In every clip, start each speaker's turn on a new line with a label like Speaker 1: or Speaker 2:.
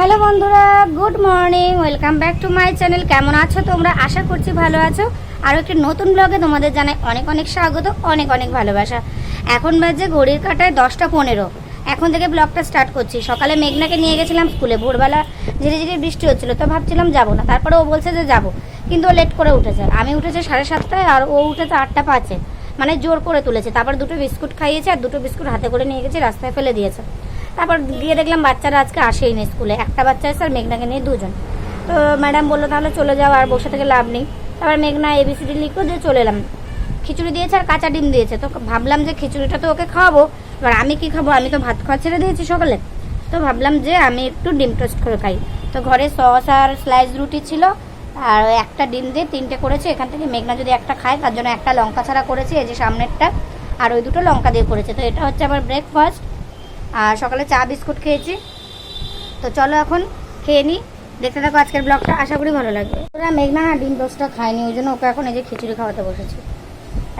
Speaker 1: Hello বন্ধুরা, good morning, welcome back to my channel. কেমন আছো তোমরা? আশা করছি ভালো আছো। আরও একটি নতুন ব্লগে তোমাদের জানাই অনেক অনেক স্বাগত, অনেক অনেক ভালোবাসা। এখন বাজে ঘড়ির কাটায় দশটা পনেরো। এখন থেকে ব্লগটা স্টার্ট করছি। সকালে মেঘনাকে নিয়ে গেছিলাম স্কুলে। ভোরবেলা ধীরে ধীরে বৃষ্টি হচ্ছিল, তো ভাবছিলাম যাব না। তারপরে ও বলছে যে যাব, কিন্তু ও লেট করে উঠেছে। আমি উঠেছে সাড়ে সাতটায় আর ও উঠেছে আটটা পাঁচে। মানে জোর করে তুলেছে। তারপর দুটো বিস্কুট খাইয়েছে আর দুটো বিস্কুট হাতে করে নিয়ে গেছে, রাস্তায় ফেলে দিয়েছে। তারপর গিয়ে দেখলাম বাচ্চারা আজকে আসেই নি স্কুলে। একটা বাচ্চা এসে আর মেঘনাকে নিয়ে দুজন। তো ম্যাডাম বলল, তাহলে চলে যাও, আর বসে থেকে লাভ নেই। তারপর মেঘনা এবিসিডি লিখো দিয়ে চলে এলাম। খিচুড়ি দিয়েছে আর কাঁচা ডিম দিয়েছে। তো ভাবলাম যে খিচুড়িটা তো ওকে খাওয়াবো, এবার আমি কি খাব? আমি তো ভাত খাওয়া ছেড়ে দিয়েছি সকালে। তো ভাবলাম যে আমি একটু ডিম টোস্ট করে খাই। তো ঘরে সস আর স্লাইস রুটি ছিল, আর একটা ডিম দিয়ে তিনটে করেছে। এখান থেকে মেঘনা যদি একটা খায়, তার জন্য একটা লঙ্কা ছাড়া করেছে, এই যে সামনেরটা, আর ওই দুটো লঙ্কা দিয়ে করেছে। তো এটা হচ্ছে আমার ব্রেকফাস্ট আর সকালে চা, বিস্কুট খেয়েছি। তো চলো এখন খেয়ে নিই দেখতে থাকো আজকের ব্লগটা, আশা করি ভালো লাগবে। ওরা মেঘনা না ডিম টোস্টটা খায়নি, ওই জন্য ওকে এখন এই যে খিচুড়ি খাওয়াতে বসেছি।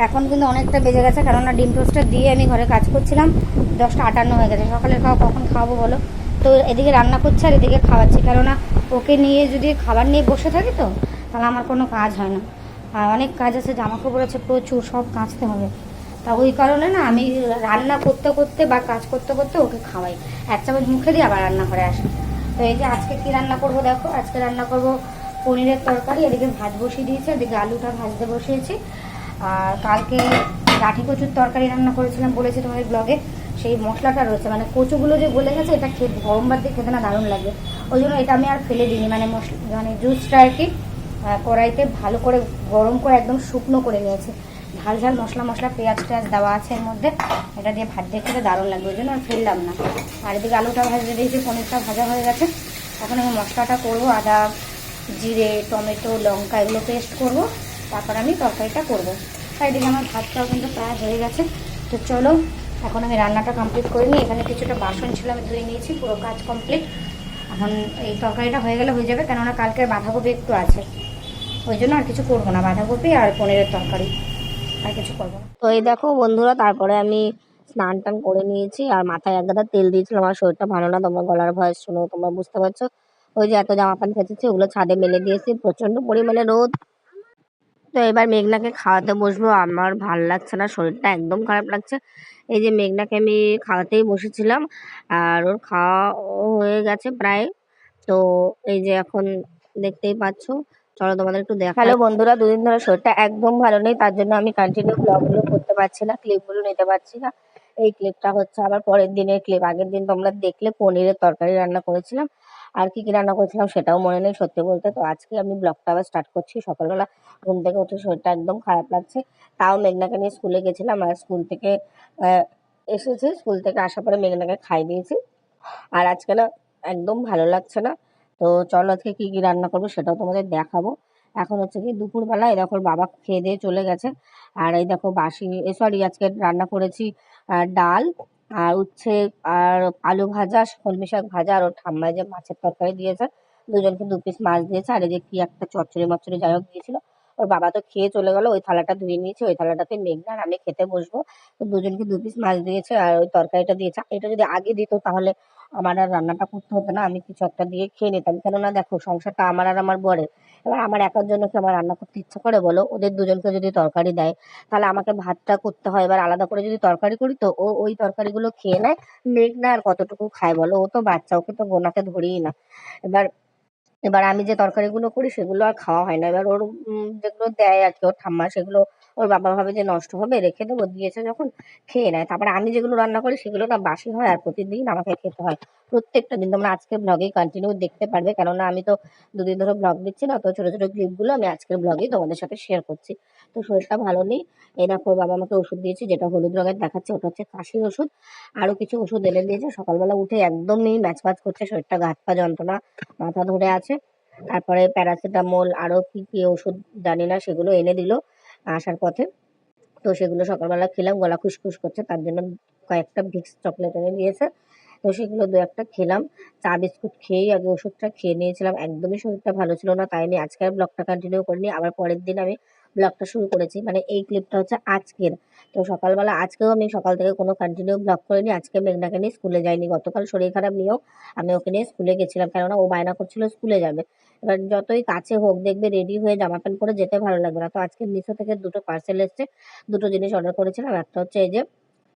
Speaker 1: এখন কিন্তু অনেকটা বেজে গেছে, কেননা ডিম টোস্টটা দিয়ে আমি ঘরে কাজ করছিলাম। দশটা আটান্ন হয়ে গেছে। সকালের খাওয়া কখন খাওয়াবো বলো? তো এদিকে রান্না করছে আর এদিকে খাওয়াচ্ছি। কেননা ওকে নিয়ে যদি খাবার নিয়ে বসে থাকি তো, তাহলে আমার কোনো কাজ হয় না। আর অনেক কাজ আছে, জামা কাপড় আছে, প্রচুর সব কাঁচতে হবে। তা ওই কারণে না আমি রান্না করতে করতে বা কাজ করতে করতে ওকে খাওয়াই। এক চামচ মুখে দিয়ে আবার রান্না করে আসি। তো এই যে আজকে কি রান্না করব দেখো? আজকে রান্না করব পনিরের তরকারি, এদিকে ভাত বসিয়ে দিয়েছি, এদিকে আলুটা ভাজতে বসিয়েছি। আর কালকে লাঠি কচুর তরকারি রান্না করেছিলাম বলেছি তোমাদের ব্লগে। সেই মশলাটা রয়েছে মানে কচুগুলো যে গলে গেছে, এটা খেতে গরম ভাত দিয়ে খেতে না দারুণ লাগে। ওই জন্য এটা আমি আর ফেলে দিইনি মানে মশলা মানে জুসটা আর কি কড়াইতে ভালো করে, গরম করে একদম শুকনো করে নিয়েছি। ঝাল ঝাল মশলা মশলা পেঁয়াজ টেয়াজ দেওয়া আছে এর মধ্যে। এটা দিয়ে ভাত দিয়ে খেতে দারুণ লাগবে, ওই জন্য আর ফেললাম না। আর এদিকে আলুটা ভাজতে দিয়েছি, পনিরটা ভাজা হয়ে গেছে। এখন আমি মশলাটা করব, আদা, জিরে, টমেটো, লঙ্কা এগুলো পেস্ট করব, তারপর আমি তরকারিটা করব। আর এদিকে আমার ভাতটাও কিন্তু প্রায় হয়ে গেছে। তো চলো, এখন আমি রান্নাটা কমপ্লিট করে নিই। এখানে কিছুটা বাসন ছিল, আমি ধুয়ে নিয়েছি, পুরো কাজ কমপ্লিট এখন এই তরকারিটা হয়ে গেলে হয়ে যাবে, কেননা কালকের বাঁধাকপি একটু আছে। ওই জন্য আর কিছু করব না, বাঁধাকপি আর পনিরের তরকারি।
Speaker 2: তো এই দেখো বন্ধুরা, তারপরে আমি স্নান টান করে নিয়েছি আর মাথায় এক গাদা তেল দিয়েছিলাম আমার শরীরটা ভালো না, তোমার গলার ভয়েস শুনে তোমরা বুঝতে পারছ। ওই যে এত জামা প্যান্ট কেচেছি, ওগুলো ছাদে মেলে দিয়েছি প্রচণ্ড পরিমাণে রোদ। তো এবার মেঘনাকে খাওয়াতে বসবো। আমার ভালো লাগছে না, শরীরটা একদম খারাপ লাগছে। এই যে মেঘনাকে আমি খাওয়াতেই বসেছিলাম, আর ওর খাওয়া হয়ে গেছে প্রায়। তো এই যে এখন দেখতেই পাচ্ছো চলো তোমাদের একটু দেখা হ্যালো বন্ধুরা, দুদিন ধরে শরীরটা একদম ভালো নেই, তার জন্য আমি কন্টিনিউ ব্লগগুলো করতে পারছি না ক্লিপগুলো নিতে পারছি না। এই ক্লিপটা হচ্ছে আবার পরের দিনের ক্লিপ আগের দিন তোমরা দেখলে পনিরের তরকারি রান্না করেছিলাম, আর কি কি রান্না করেছিলাম সেটাও মনে নেই সত্যি বলতে। তো আজকে আমি ব্লগটা আবার স্টার্ট করছি, সকালবেলা ঘুম থেকে উঠে শরীরটা একদম খারাপ লাগছে। তাও মেঘনাকে নিয়ে স্কুলে গেছিলাম, আর স্কুল থেকে এসেছি। স্কুল থেকে আসার পরে মেঘনাকে খাই দিয়েছি। আর আজকে না একদম ভালো লাগছে না। তো চলো আজকে কি কি রান্না করব সেটাও তোমাদের দেখাবো। এখন হচ্ছে কি দুপুরবেলা, এই দেখো বাবা খেয়ে দিয়ে চলে গেছে। আর এই দেখো বাসি সরি আজকে রান্না করেছি ডাল আর উচ্ছে, আর আলু ভাজা কলমি শাক ভাজা, আর ওর ঠাম্মায় যে মাছের তরকারি দিয়েছে, দুজনকে দু পিস মাছ দিয়েছে, আর এই যে কি একটা চচ্চড়ি মচ্চড়ি যাই হোক দিয়েছিল। ওর বাবা তো খেয়ে চলে গেল, ওই থালাটা ধুয়ে নিয়েছে, ওই থালাটাতে মেঘনা, আর আমি খেতে বসবো। তো দুজনকে দু পিস মাছ দিয়েছে, আর ওই তরকারিটা দিয়েছে। এটা যদি আগে দিত তাহলে আমার আর রান্নাটা করতে হতো না, আমি কিছু একটা দিয়ে খেয়ে নিতাম। কেননা দেখো, সংসারটা আমার আর আমার বরের। এবার আমার একার জন্য কি আমার রান্না করতে ইচ্ছা করে বলো? ওদের দুজনকে যদি তরকারি দেয়, তাহলে আমাকে ভাতটা করতে হয়। এবার আলাদা করে যদি তরকারি করি তো ও ওই তরকারিগুলো খেয়ে নেয় মেঘনা আর কতটুকু খায় বলো? ও তো বাচ্চা, ওকে তো গোনাকে ধরিই না। এবার এবার আমি যে তরকারিগুলো করি, সেগুলো আর খাওয়া হয় না। এবার ওর যেগুলো দেয় আর কি, ওর ঠাম্মা, সেগুলো ওর বাবা ভাবে যে নষ্ট হবে, রেখে দেবো। দিয়েছে যখন, খেয়ে নেয়। তারপরে আমি যেগুলো রান্না করি, সেগুলো না বাসি হয় আর প্রতিদিন আমাকে খেতে হয়। প্রত্যেকটা দিন তোমরা আজকে ব্লগে কন্টিনিউ দেখতে পারবে। কেননা আমি তো দুদিন ধরে ব্লগ দিচ্ছি না, তো ছোট ছোট ক্লিপগুলো আমি আজকের ব্লগে তোমাদের সাথে শেয়ার করছি। তো শরীরটা ভালো নেই। এই দেখো বাবা আমাকে ওষুধ দিয়েছে, যেটা হলুদ রঙের দেখাচ্ছে, ওটা হচ্ছে কাশির ওষুধ। আরও কিছু ওষুধ এনে দিয়েছে। সকালবেলা উঠে একদমই ম্যাচ ম্যাচ করছে, শরীরটা গাছ পা যন্ত্রণা, মাথা ধরে আছে। তারপরে প্যারাসিটামল, আরও কি কি ওষুধ জানি না, সেগুলো এনে দিল। আসার পথে। তো সেগুলো সকালবেলা খেলাম, গলা খুসখুস করছে, তার জন্য কয়েকটা ভিক্স চকলেট এনে দিয়েছে। তো সেগুলো দু একটা খেলাম, চা বিস্কুট খেয়েই আগে ওষুধটা খেয়ে নিয়েছিলাম। একদমই শরীরটা ভালো ছিল না, তাই আমি আজকের ব্লগটা কন্টিনিউ করিনি। আবার পরের দিন আমি ব্লগটা শুরু করেছি। মানে এই ক্লিপটা হচ্ছে আজকের। তো সকালবেলা আজকেও আমি সকাল থেকে কোনো কন্টিনিউ ব্লগ করিনি। আজকে মেঘনাকে নিয়ে স্কুলে যাইনি। গতকাল শরীর খারাপ নিয়েও আমি ওকে নিয়ে স্কুলে গেছিলাম। কেননা ও বায়না করছিল স্কুলে যাবে। এবার যতই কাছে হোক দেখবে রেডি হয়ে জামা প্যান্ট পরে যেতে ভালো লাগবে না। তো আজকে মিশো থেকে দুটো পার্সেল এসছে। দুটো জিনিস অর্ডার করেছিলাম। একটা হচ্ছে এই যে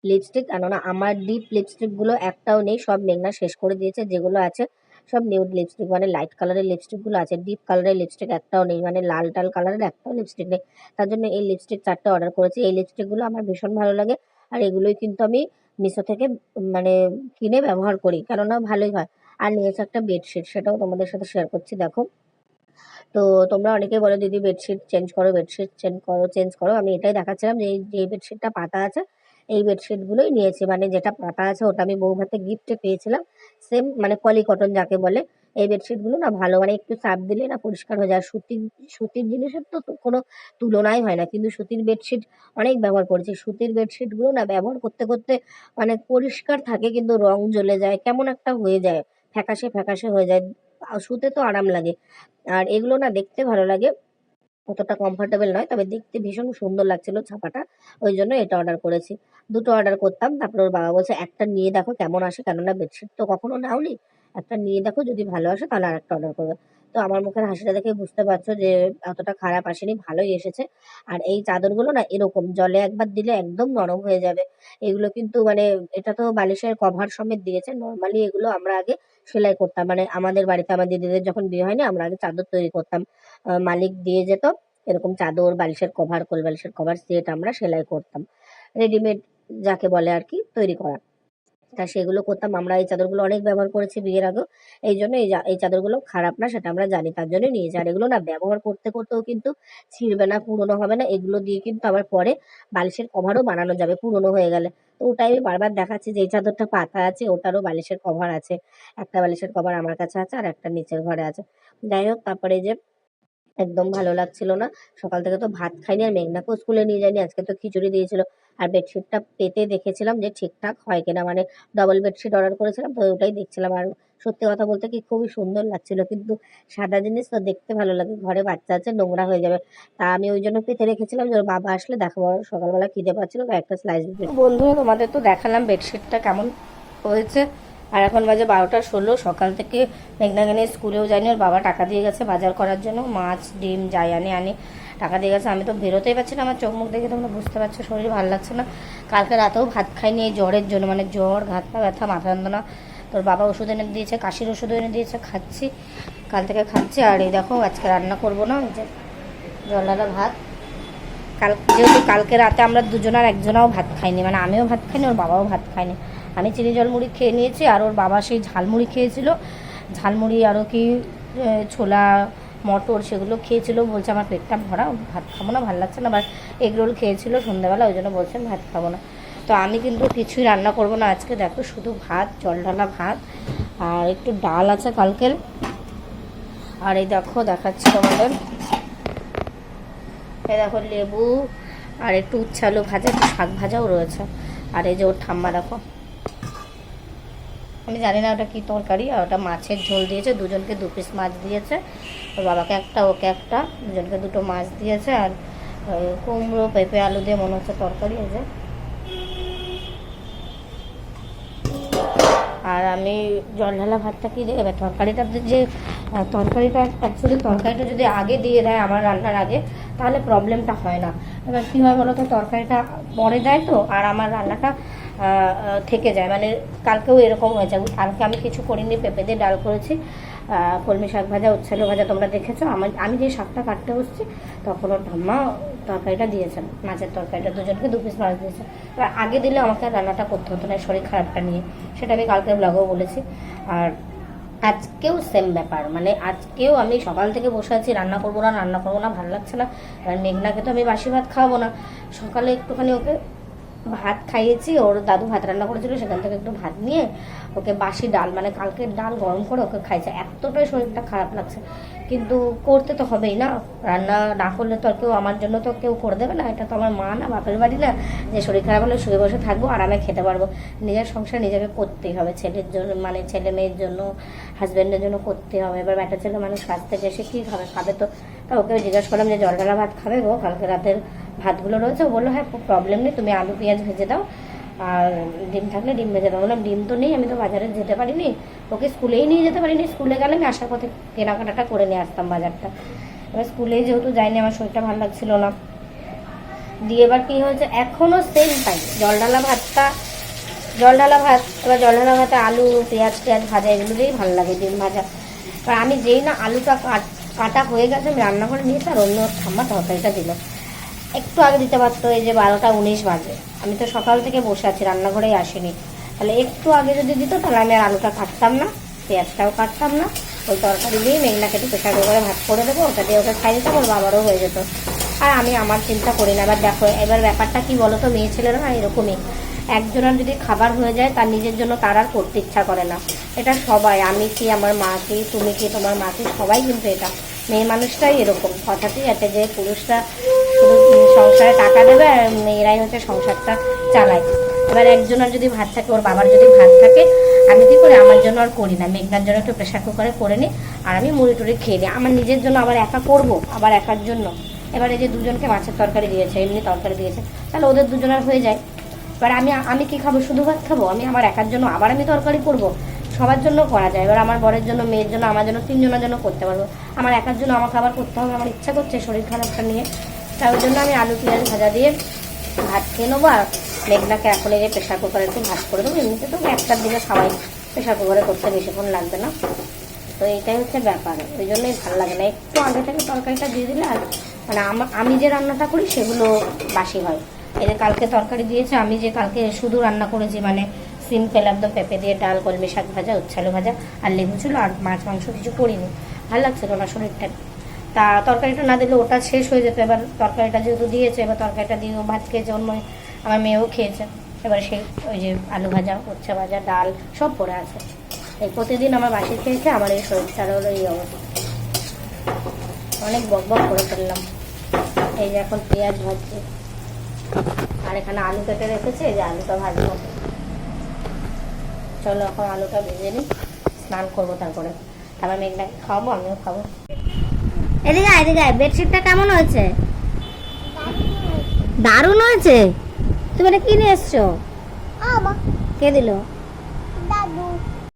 Speaker 2: লিপস্টিক কেননা আমার ডিপ লিপস্টিকগুলো একটাও নেই। সব মেঘনা শেষ করে দিয়েছে। যেগুলো আছে সব নিউড লিপস্টিক মানে লাইট কালারের লিপস্টিকগুলো আছে ডিপ কালারের লিপস্টিক একটাও নেই মানে লাল টাল কালারের একটাও লিপস্টিক নেই। তার জন্য এই লিপস্টিক চারটে অর্ডার করেছি। এই লিপস্টিকগুলো আমার ভীষণ ভালো লাগে আর এগুলোই কিন্তু আমি মিশো থেকে মানে কিনে ব্যবহার করি, কেননা ভালোই হয়। আর নিয়েছে একটা বেডশিট সেটাও তোমাদের সাথে শেয়ার করছি, দেখো। তো তোমরা অনেকে বলো, দিদি বেডশিট চেঞ্জ করো বেডশিট চেঞ্জ করো চেঞ্জ করো। আমি এটাই দেখাচ্ছিলাম যে এই বেডশিটটা পাতা আছে এই বেডশিটগুলোই নিয়েছি। মানে যেটা পাতা আছে ওটা আমি বউ বৌভাতে গিফটে পেয়েছিলাম। সেম মানে পলি কটন যাকে বলে। এই বেডশিটগুলো না ভালো মানে একটু চাপ দিলে না পরিষ্কার হয়ে যায়। সুতির সুতির জিনিসের তো কোনো তুলনাই হয় না। কিন্তু সুতির বেডশিট অনেক ব্যবহার করেছি। সুতির বেডশিটগুলো না ব্যবহার করতে করতে অনেক পরিষ্কার থাকে কিন্তু রং জ্বলে যায়, কেমন একটা হয়ে যায়। ফ্যাকাশে ফ্যাকাশে হয়ে যায়। শুতে তো আরাম লাগে। আর এগুলো না দেখতে ভালো লাগে। অতটা কমফোর্টেবল নয়, তবে দেখতে ভীষণ সুন্দর লাগছিল ছাপাটা, ওই জন্য এটা অর্ডার করেছি। দুটো অর্ডার করতাম, তারপর ওর বাবা বলছে, একটা নিয়ে দেখো কেমন আসে, কেননা বেডশিট তো কখনো নাওনি। একটা নিয়ে দেখো, যদি ভালো আসে তাহলে আর একটা অর্ডার করবে। তো আমার মুখের হাসিটা দেখে বুঝতে পারছ যে অতটা খারাপ আসেনি, ভালোই এসেছে। আর এই চাদরগুলো না এরকম, জলে একবার দিলে একদম নরম হয়ে যাবে। এগুলো কিন্তু মানে এটা তো বালিশের কভার সমেত দিয়েছে। নর্মালি এগুলো আমরা আগে সেলাই করতাম। মানে আমাদের বাড়িতে আমার দিদিদের যখন বিয়ে হয়নি, আমরা আগে চাদর তৈরি করতাম। মালিক দিয়ে যেত, এরকম চাদর, বালিশের কভার কোল বালিশের কভার সেট আমরা সেলাই করতাম। রেডিমেড যাকে বলে আর কি, তৈরি করা। তা সেগুলো করতাম। আমরা এই চাদরগুলো অনেক ব্যবহার করেছি বিয়ের আগেও। এই জন্য এই চাদরগুলো খারাপ না, সেটা আমরা জানি, তার জন্য নিয়েছি। আর এগুলো না ব্যবহার করতে করতেও কিন্তু ছিঁড়বে না, পুরনো হবে না। এগুলো দিয়ে কিন্তু আবার পরে বালিশের কভারও বানানো যাবে, পুরনো হয়ে গেলে। তো ওটাই আমি বারবার দেখাচ্ছি যে এই চাদরটা পাতা আছে, ওটারও বালিশের কভার আছে। একটা বালিশের কভার আমার কাছে আছে আর একটা নিচের ঘরে আছে। যাই হোক, তারপরে যে একদম ভালো লাগছিল না। সকাল থেকে তো ভাত খাইনি আর মেঘনাকেও স্কুলে নিয়ে যাইনি, আজকে তো খিচুড়ি দিয়েছিল। আর বেডশিটটা পেতে দেখেছিলাম যে ঠিকঠাক হয় কিনা। মানে ডবল বেডশিট অর্ডার করেছিলাম, তো ওটাই দেখছিলাম। আর সত্যি কথা বলতে কি খুবই সুন্দর লাগছিল, কিন্তু সাদা জিনিস তো দেখতে ভালো লাগে। ঘরে বাচ্চা আছে, নোংরা হয়ে যাবে। তা আমি ওই জন্য পেতে রেখেছিলাম যে ওর বাবা আসলে দেখাবো সকালবেলা খিদে পাচ্ছিল একটা স্লাইস বন্ধু, তোমাদের তো দেখালাম বেডশিটটা কেমন হয়েছে। আর এখন বাজে বারোটা ষোলো, সকাল থেকে মেঘনাকে স্কুলেও যায়নি, ওর বাবা টাকা দিয়ে গেছে বাজার করার জন্য। মাছ, ডিম, যাই আনে আনে। টাকা দিয়ে গেছে, আমি তো বেরোতেই পারছি না, আমার চোখ মুখ দেখে তোমরা বুঝতে পারছ, শরীর ভালো লাগছে না। কালকে রাতেও ভাত খাইনি, এই জ্বরের জন্য মানে জ্বর, ঘাত পা, ব্যথা, মাথা যন্ত্রণা। তোর বাবা ওষুধ এনে দিয়েছে, কাশির ওষুধ এনে দিয়েছে, খাচ্ছি। কাল থেকে খাচ্ছি, আর এই দেখো, আজকে রান্না করব না যে জলারা ভাত। কাল, যেহেতু কালকে রাতে আমরা দুজনার একজনাও ভাত খাইনি মানে আমিও ভাত খাইনি, ওর বাবাও ভাত খাইনি আমি চিনি জল মুড়ি খেয়ে নিয়েছি, আর ওর বাবা সেই ঝালমুড়ি খেয়েছিল। ঝালমুড়ি আরও কি ছোলা মটর সেগুলো খেয়েছিল, বলছে আমার পেটটা ভরা, ভাত খাব না, ভালো লাগছে না আবার এগ রোল খেয়েছিল সন্ধ্যাবেলা, ওই জন্য বলছেন ভাত খাব না। তো আমি কিন্তু কিছুই রান্না করব না আজকে, দেখো শুধু ভাত জল ঢালা ভাত, আর একটু ডাল আছে কালকের। আর এই দেখো, দেখাচ্ছি তোমাদের। এই দেখো লেবু, আর একটু উচ্ছে আলু ভাজা, একটু শাক ভাজাও রয়েছে। আর এই যে ওর ঠাম্মা দেখো আমি জানি না ওটা কি তরকারি, আর ওটা মাছের ঝোল দিয়েছে, দুজনকে দু পিস মাছ দিয়েছে। ওর বাবাকে একটা, ওকে একটা, দুজনকে দুটো মাছ দিয়েছে, আর কুমড়ো, পেঁপে, আলু দিয়ে মনে হচ্ছে তরকারি যে। আর আমি জল ঢালা ভাতটা কি এবার তরকারিটা যে তরকারিটা অ্যাকচুয়ালি তরকারিটা যদি আগে দিয়ে দেয় আমার রান্নার আগে, তাহলে প্রবলেমটা হয় না। এবার কী হয় বলো তো তরকারিটা পরে দেয় তো, আর আমার রান্নাটা থেকে যায়। মানে কালকেও এরকম হয়ে হয়েছে কালকে আমি কিছু করিনি, পেঁপে দিয়ে ডাল করেছি। কলমি শাক ভাজা উচ্ছালু ভাজা তোমরা দেখেছ। আমার আমি যে শাকটা কাটতে বসছি, তখন ওর ঠাম্মা তরকারিটা দিয়েছেন, মাছের তরকারিটা। দুজনকে দু পিস মাছ দিয়েছে। এবার আগে দিলে আমাকে রান্নাটা করতে হতো না শরীর খারাপটা নিয়ে। সেটা আমি কালকে ব্লগেও বলেছি। আর আজকেও সেম ব্যাপার। মানে আজকেও আমি সকাল থেকে বসে আছি, রান্না করব না, রান্না করব না, ভালো লাগছে না। মেঘনাকে তো আমি বাসি ভাত খাওয়াবো না। সকালে একটুখানি ওকে ভাত খাইয়েছি, ওর দাদু ভাত রান্না করেছিল, সেখান থেকে একটু ভাত নিয়ে ওকে বাসি ডাল মানে কালকের ডাল গরম করে ওকে খাইছে এতটাই শরীরটা খারাপ লাগছে। কিন্তু করতে তো হবেই না। রান্না না করলে তো আর কেউ, আমার জন্য তো কেউ করে দেবে না। এটা তো আমার মা না, বাপের বাড়ি না। যে শরীর খারাপ হলে শুয়ে বসে থাকব, আরামে খেতে পারব। নিজের সংসার নিজেকে করতেই হবে। ছেলের জন্য মানে ছেলে মেয়ের জন্য হাজব্যান্ডের জন্য করতে হবে। এবার ব্যাটা ছেলে মানুষ কাজ এসে কী খাবে? খাবে তো? তা ওকে জিজ্ঞাসা করলাম যে জল ঢালা ভাত খাবে গো? কালকে রাতের ভাতগুলো রয়েছে, ও বলল হ্যাঁ প্রবলেম নেই, তুমি আলু, পেঁয়াজ ভেজে দাও, আর ডিম থাকলে ডিম ভেজে দাও। বললাম, ডিম তো নেই, আমি তো বাজারে যেতে পারিনি, ওকে স্কুলেই নিয়ে যেতে পারিনি, স্কুলে গেলে আমি আসার পথে কেনাকাটাটা করে নিয়ে আসতাম বাজারটা। এবার স্কুলে যেহেতু যাইনি, আমার শরীরটা ভালো লাগছিল না। দিয়ে এবার কি হয়েছে এখনও সেম টাইম জল ঢালা ভাতটা জল ঢালা ভাত, এবার জল ঢালা ভাতে আলু, পেঁয়াজ, টেয়াজ ভাজা এগুলো দিয়েই ভালো লাগে ডিম ভাজা। এবার আমি যেই না আলুটা কাট- কাটা হয়ে গেছে, আমি রান্না করে নিয়েছি আর অন্য ঠাম্মা তরকারিটা দিল। একটু আগে দিতে পারতো এই যে বারোটা উনিশ বাজে। আমি তো সকাল থেকে বসে আছি, রান্নাঘরেই আসিনি। তাহলে একটু আগে যদি দিত, তাহলে আমি আর আলুটা কাটতাম না, পেঁয়াজটাও কাটতাম না, ওই তরকারি দিয়ে মেঘনা কেটে প্রেশার কুকারে ভাত করে দেবো, ওটা দিয়ে ওকে খাই দিতাম, ওর বাবারও হয়ে যেত। আর আমি আমার চিন্তা করি না। এবার দেখো, এবার ব্যাপারটা কি বলো তো মেয়ে ছেলেরা না এরকমই। একজনের যদি খাবার হয়ে যায়, তার নিজের জন্য তার আর করতে ইচ্ছা করে না। এটা সবাই, আমি কি আমার মা কি, তুমি কি তোমার মা কি, সবাই কিন্তু এটা। মেয়ে মানুষটাই এরকম। কথাতেই আছে যে পুরুষরা শুধু সংসারে টাকা দেবে আর মেয়েরাই হচ্ছে সংসারটা চালায়। এবার একজনের যদি ভাত থাকে, ওর বাবার যদি ভাত থাকে, আমি কি করি, আমার জন্য আর করি না। মেঘনার জন্য একটু প্রেশার কুকারে করে নিই আর আমি মুড়ি টুড়ি খেয়ে নিই। আমার নিজের জন্য আবার একা করব, আবার একার জন্য। এবারে যে দুজনকে মাছের তরকারি দিয়েছে, এমনি তরকারি দিয়েছে, তাহলে ওদের দুজনের হয়ে যায়। এবার আমি আমি কি খাব? শুধু ভাত খাব? আমি আমার একার জন্য আবার আমি তরকারি করব? সবার জন্য করা যায়। এবার আমার বরের জন্য, মেয়ের জন্য, আমার জন্য, তিনজনের জন্য করতে পারব। আমার একার জন্য আমাকে আবার করতে হবে, আমার ইচ্ছা করছে শরীর খারাপটা নিয়ে। তার জন্য আমি আলু পেঁয়াজ ভাজা দিয়ে ভাত খেয়ে নেব, আর মেঘনাকে এখন এই যে প্রেশার কুকারে একটু ভাত করে দেবো। এমনিতে তো একটার দিনে সবাই প্রেশার কুকারে করতে বেশিক্ষণ লাগবে না। তো এইটাই হচ্ছে ব্যাপার। ওই জন্যই ভালো লাগে না। একটু আগে থেকে তরকারিটা দিয়ে দিলে আর মানে আমা- যে রান্নাটা করি, সেগুলো বাসি হয়। এই যে কালকে তরকারি দিয়েছে, আমি যে কালকে শুধু রান্না করেছি মানে সিম সিম্পল একদম পেঁপে দিয়ে ডাল, কলমি শাক ভাজা, উচ্ছালু ভাজা, আর লেবু ছিল, আর মাছ, মাংস কিছু করিনি। ভালো লাগছিল না শরীরটা? তা তরকারিটা না দিলে ওটা শেষ হয়ে যেত। এবার তরকারিটা যেহেতু দিয়েছে, এবার তরকারিটা দিয়ে ভাত খেয়েছে, অন্য আমার মেয়েও খেয়েছে। এবার সেই ওই যে আলু ভাজা, উচ্ছে ভাজা, ডাল সব পড়ে আছে। এই প্রতিদিন আমার বাসি খেয়েছে, আমার এই শরীরটার হলো এই অবস্থা। অনেক বক বক করে ফেললাম এই যে এখন পেঁয়াজ ভাজছি। আর এখানে আলু কেটে রেখেছে, এই যে আলুটা ভাজবো। চলো এখন আলুটা ভেজে নিই, স্নান করব তারপরে। তারপর মেঘনাকে খাওয়াবো, আমিও খাব। এদিকে আয়, এদিকে আয়। বেডশিটটা কেমন হয়েছে? দারুণ হয়েছে। তুমি এটা কিনে এসছো? কে দিল?